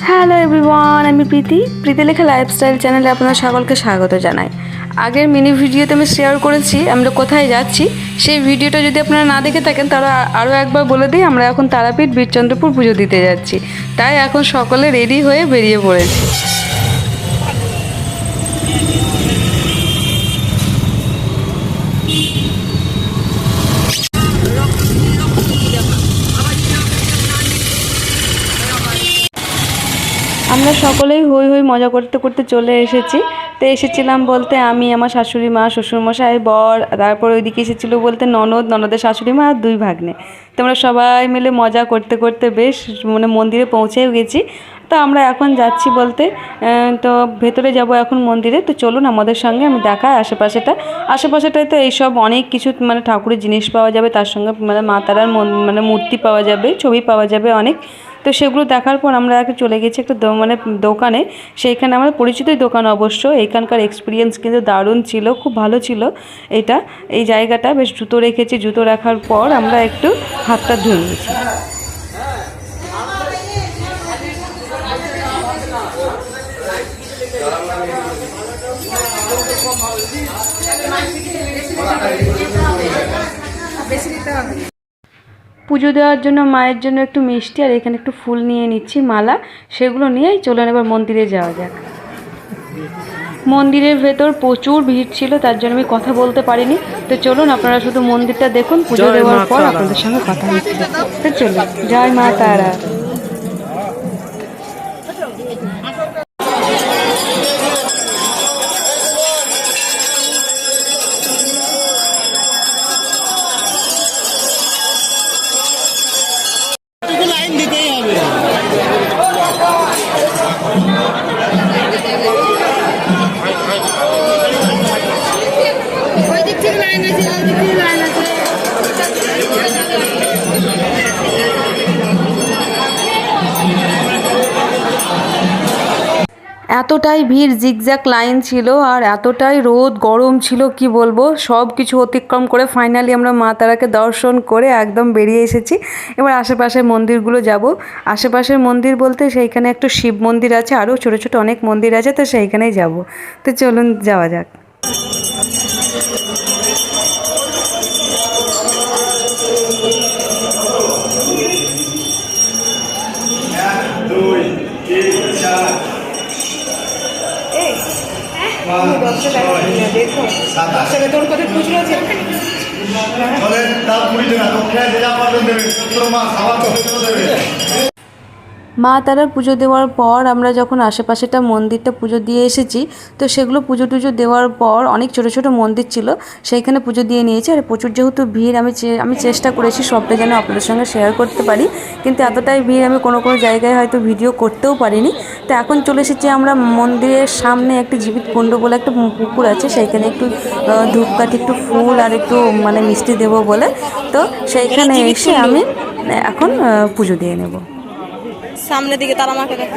Hello everyone আমি প্রীতি। প্রীতি লেখা lifestyle চ্যানেলে আপনার সকলকে স্বাগত জানাই। আগের মিনি ভিডিওতে আমি শেয়ার করেছি, আমরা কোথায় যাচ্ছি, সেই ভিডিওটা যদি আপনারা না দেখে থাকেন আ- আরও একবার বলে দিই, আমরা এখন তারাপীঠ বীরচন্দ্রপুর পুজো দিতে যাচ্ছি। তাই এখন সকলে রেডি হয়ে বেরিয়ে পড়েছি। আমরা সকলেই হই হই মজা করতে করতে চলে এসেছি। তো এসেছিলাম বলতে আমি, আমার শাশুড়ি মা, শ্বশুরমশাই, বর, তারপর ওইদিকে এসেছিল বলতে ননদ, ননদের শাশুড়ি মা আর দুই ভাগ্নে। তো আমরা সবাই মিলে মজা করতে করতে বেশ মানে মন্দিরে পৌঁছেও গেছি। তো আমরা এখন যাচ্ছি বলতে তো ভেতরে যাব এখন মন্দিরে। তো চলুন আমাদের সঙ্গে, আমি দেখাই আশেপাশেটা। আশেপাশেটায় তো এইসব অনেক কিছু মানে ঠাকুরের জিনিস পাওয়া যাবে, তার সঙ্গে মানে মা তারার মানে মূর্তি পাওয়া যাবে, ছবি পাওয়া যাবে অনেক। তো সেগুলো দেখার পর আমরা একটা চলে গেছি একটা মানে দোকানে। সেইখানে আমার পরিচিতই দোকান অবশ্য। এখানকার এক্সপিরিয়েন্স কিন্তু দারুণ ছিল, খুব ভালো ছিল এটা। এই জায়গাটা বেশ জুতো রেখেছি, জুতো রাখার পর আমরা একটু হাতটা ধুয়ে নিয়েছি। পুজো দেওয়ার জন্য মায়ের জন্য একটু মিষ্টি আর এখানে একটু ফুল নিয়ে নিচ্ছি মালা। সেগুলো নিয়েই চলে এবার মন্দিরে যাওয়া যাক। মন্দিরের ভেতর প্রচুর ভিড় ছিল তার জন্য আমি কথা বলতে পারিনি। তো চলুন আপনারা শুধু মন্দিরটা দেখুন পুজো দেওয়ার পর আপনাদের সঙ্গে কথা হচ্ছে তো চলুন জয় মা তারা। এতটাই ভিড় জিগজ্যাক লাইন ছিল আর এতটাই রোদ, গরম ছিল, কি বলব? সব কিছু অতিক্রম করে ফাইনালি আমরা মা তারাকে দর্শন করে একদম বেরিয়ে এসেছি। এবার আশেপাশের মন্দিরগুলো যাব। আশেপাশের মন্দির বলতে সেইখানে একটু শিব মন্দির আছে, আরও ছোটো ছোটো অনেক মন্দির আছে, তো সেইখানেই যাব। তো চলুন যাওয়া যাক। টাকা। দেবে। মা তারা পুজো দেওয়ার পর আমরা যখন আশেপাশেটা মন্দিরটা পুজো দিয়ে এসেছি তো সেগুলো পুজো টুজো দেওয়ার পর অনেক ছোট ছোট মন্দির ছিল সেইখানে পুজো দিয়ে নিয়েছি। আর প্রচুর যেহেতু ভিড় আমি চে- আমি চেষ্টা করেছি সবটা যেন আপনাদের সঙ্গে শেয়ার করতে পারি। কিন্তু এতটাই ভিড় আমি কোনো কোনো জায়গায় হয়তো ভিডিও করতেও পারিনি। তো এখন চলে এসেছি আমরা মন্দিরের সামনে একটি জীবিত কুণ্ড বলে একটা পুকুর আছে সেইখানে একটু ধূপকাঠি একটু ফুল আর একটু মানে মিষ্টি দেবো বলে। তো সেইখানে এসে আমি এখন পুজো দিয়ে নেব। সামনের দিকে তারা মাকে দেখো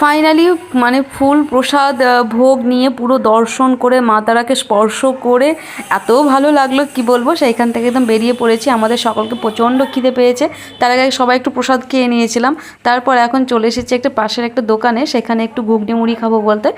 ফাইনালি মানে ফুল প্রসাদ ভোগ নিয়ে পুরো দর্শন করে মা তারাকে স্পর্শ করে এত ভালো লাগল, কি বলব? সেইখান থেকে একদম বেরিয়ে পড়েছি। আমাদের সকলকে প্রচণ্ড খিদে পেয়েছে। তার আগে সবাই একটু প্রসাদ খেয়ে নিয়েছিলাম। তারপর এখন চলে এসেছি একটা পাশের একটা দোকানে। সেখানে একটু ঘুগনি মুড়ি খাব বলতে।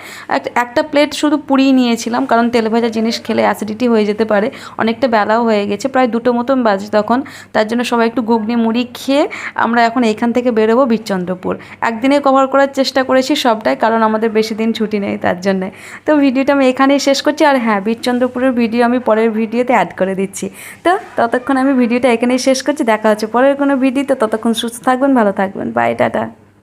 একটা প্লেট শুধু পুরি নিয়েছিলাম, কারণ তেলে ভাজা জিনিস খেলে অ্যাসিডিটি হয়ে যেতে পারে। অনেকটা বেলাও হয়ে গেছে, প্রায় দুটো মতন বাজে তখন। তার জন্য সবাই একটু ঘুগনি মুড়ি খেয়ে আমরা এখন এইখান থেকে বেরোবো বীরচন্দ্রপুর একদিনে কভার করার চেষ্টা করেছি সবটাই, কারণ আমাদের বেশি দিন ছুটি নেই তার জন্যে। তো ভিডিওটা আমি এখানেই শেষ করছি, আর হ্যাঁ বীরচন্দ্রপুরের ভিডিও আমি পরের ভিডিওতে অ্যাড করে দিচ্ছি। তো ততক্ষণ আমি ভিডিওটা এখানেই শেষ করছি, দেখা হচ্ছে পরের কোনো ভিডিও তো ততক্ষণ সুস্থ থাকবেন, ভালো থাকবেন। By tata